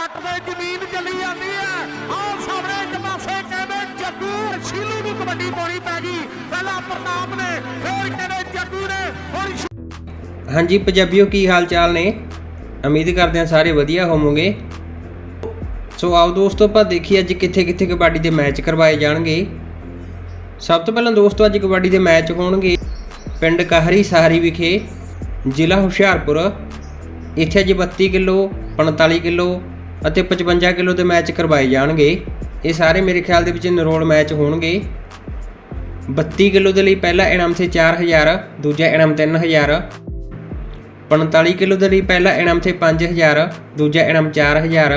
ਜੱਟ ਦੇ ਜ਼ਮੀਨ ਚੱਲੀ ਜਾਂਦੀ ਹੈ। ਆਹ ਸਾਹਮਣੇ ਇੱਕ ਪਾਸੇ ਕਹਿੰਦੇ ਜੱਗੂ ਸ਼ੀਲੂ ਨੂੰ ਕਬੱਡੀ ਪਾਉਣੀ ਪੈ ਗਈ। ਪਹਿਲਾਂ ਪ੍ਰਤਾਪ ਨੇ, ਫਿਰ ਕਹਿੰਦੇ ਜੱਗੂ ਨੇ, ਹੁਣ ਹਾਂਜੀ, ਪੰਜਾਬੀਓ, ਕੀ ਹਾਲ ਚਾਲ ਨੇ? ਉਮੀਦ ਕਰਦੇ ਹਾਂ ਸਾਰੇ ਵਧੀਆ ਹੋਵੋਗੇ। ਸੋ ਆਓ ਦੋਸਤੋ, ਆਪਾਂ ਦੇਖੀਏ ਅੱਜ ਕਿੱਥੇ ਕਿੱਥੇ ਕਬੱਡੀ ਦੇ ਮੈਚ ਕਰਵਾਏ ਜਾਣਗੇ। ਸਭ ਤੋਂ ਪਹਿਲਾਂ ਦੋਸਤੋ, ਅੱਜ ਕਬੱਡੀ ਦੇ ਮੈਚ ਹੋਣਗੇ ਪਿੰਡ ਕਾਹਰੀ ਸਾਹਰੀ ਵਿਖੇ, ਜ਼ਿਲ੍ਹਾ ਹੁਸ਼ਿਆਰਪੁਰ। ਇੱਥੇ ਅੱਜ 32 ਕਿਲੋ 45 ਕਿਲੋ ਅਤੇ 55 ਕਿਲੋ ਦੇ ਮੈਚ ਕਰਵਾਏ ਜਾਣਗੇ। ਇਹ ਸਾਰੇ ਮੇਰੇ ਖਿਆਲ ਦੇ ਵਿੱਚ ਨਰੋਲ ਮੈਚ ਹੋਣਗੇ। 32 ਕਿਲੋ ਦੇ ਲਈ ਪਹਿਲਾ ਇਨਾਮ ਸੀ 4000 ਦੂਜਾ ਇਨਾਮ 3000 45 ਕਿਲੋ ਦੇ ਲਈ ਪਹਿਲਾ ਇਨਾਮ ਸੀ 5000 ਦੂਜਾ ਇਨਾਮ 4000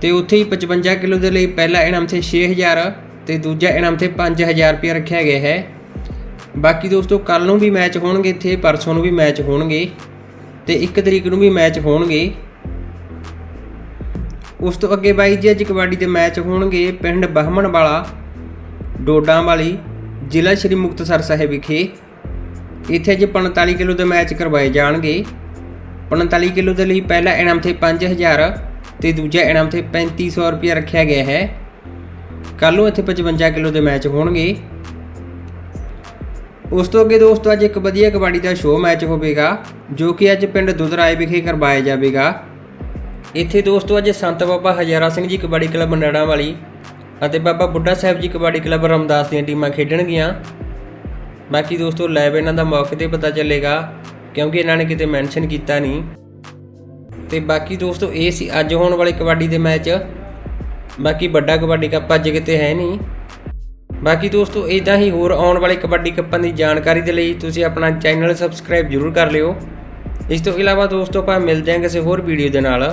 ਤੇ ਉੱਥੇ ਹੀ 55 ਕਿਲੋ ਦੇ ਲਈ ਪਹਿਲਾ ਇਨਾਮ ਸੀ 6000 ਤੇ ਦੂਜਾ ਇਨਾਮ ਸੀ 5000 ਰੁਪਏ ਰੱਖਿਆ ਗਿਆ ਹੈ। ਬਾਕੀ ਦੋਸਤੋ ਕੱਲ ਨੂੰ ਵੀ ਮੈਚ ਹੋਣਗੇ, ਇੱਥੇ ਪਰਸੋਂ ਨੂੰ ਵੀ ਮੈਚ ਹੋਣਗੇ ਤੇ 1 ਤਰੀਕ ਨੂੰ ਵੀ ਮੈਚ ਹੋਣਗੇ। ਉਸ ਤੋਂ ਅੱਗੇ ਬਾਈ ਜੀ, ਅੱਜ ਕਬੱਡੀ ਦੇ ਮੈਚ ਹੋਣਗੇ ਪਿੰਡ ਬਹਮਣ ਵਾਲਾ, ਡੋਡਾਂ ਵਾਲੀ, ਜ਼ਿਲ੍ਹਾ ਸ਼੍ਰੀ ਮੁਕਤਸਰ ਸਾਹਿਬ ਵਿਖੇ। ਇੱਥੇ ਅੱਜ 45 ਕਿਲੋ ਦੇ ਮੈਚ ਕਰਵਾਏ ਜਾਣਗੇ। 45 ਕਿਲੋ ਦੇ ਲਈ ਪਹਿਲਾ ਇਨਾਮ ਤੇ 5000 ਤੇ ਦੂਜਾ ਇਨਾਮ ਤੇ 3500 ਰੁਪਏ ਰੱਖਿਆ ਗਿਆ ਹੈ। ਕੱਲ ਨੂੰ ਇੱਥੇ 55 ਕਿਲੋ ਦੇ ਮੈਚ ਹੋਣਗੇ। ਉਸ ਤੋਂ ਅੱਗੇ ਦੋਸਤੋ, ਅੱਜ ਇੱਕ ਵਧੀਆ ਕਬੱਡੀ ਦਾ ਸ਼ੋਅ ਮੈਚ ਹੋਵੇਗਾ, ਜੋ ਕਿ ਅੱਜ ਪਿੰਡ ਦੁਦਰਾਏ ਵਿਖੇ ਕਰਵਾਇਆ ਜਾਵੇਗਾ। ਇੱਥੇ ਦੋਸਤੋ ਅੱਜ ਸੰਤ ਬਾਬਾ ਹਜ਼ਾਰਾ ਸਿੰਘ ਜੀ ਕਬੱਡੀ ਕਲੱਬ ਨੜਾ ਵਾਲੀ ਅਤੇ ਬਾਬਾ ਬੁੱਢਾ ਸਾਹਿਬ ਜੀ ਕਬੱਡੀ ਕਲੱਬ ਰਮਦਾਸ ਦੀਆਂ ਟੀਮਾਂ ਖੇਡਣਗੀਆਂ ਬਾਕੀ ਦੋਸਤੋ ਲਾਈਵ ਇਹਨਾਂ ਦਾ ਮੌਕੇ ਤੇ ਪਤਾ ਚੱਲੇਗਾ, ਕਿਉਂਕਿ ਇਹਨਾਂ ਨੇ ਕਿਤੇ ਮੈਂਸ਼ਨ ਕੀਤਾ ਨਹੀਂ। ਤੇ ਬਾਕੀ ਦੋਸਤੋ ਇਹ ਸੀ ਅੱਜ ਹੋਣ ਵਾਲੇ ਕਬੱਡੀ ਦੇ ਮੈਚ। ਬਾਕੀ ਵੱਡਾ ਕਬੱਡੀ ਕੱਪ ਅੱਜ ਕਿਤੇ ਹੈ ਨਹੀਂ। ਬਾਕੀ ਦੋਸਤੋ ਇਦਾਂ ਹੀ ਹੋਰ ਆਉਣ ਵਾਲੇ ਕਬੱਡੀ ਕੱਪਾਂ ਦੀ ਜਾਣਕਾਰੀ ਦੇ ਲਈ ਤੁਸੀਂ ਆਪਣਾ ਚੈਨਲ ਸਬਸਕ੍ਰਾਈਬ ਜ਼ਰੂਰ ਕਰ ਲਿਓ। ਇਸ ਤੋਂ ਇਲਾਵਾ ਦੋਸਤੋ ਆਪਾਂ ਮਿਲ ਜਾਵਾਂਗੇ ਕਿਸੇ ਹੋਰ ਵੀਡੀਓ ਦੇ ਨਾਲ।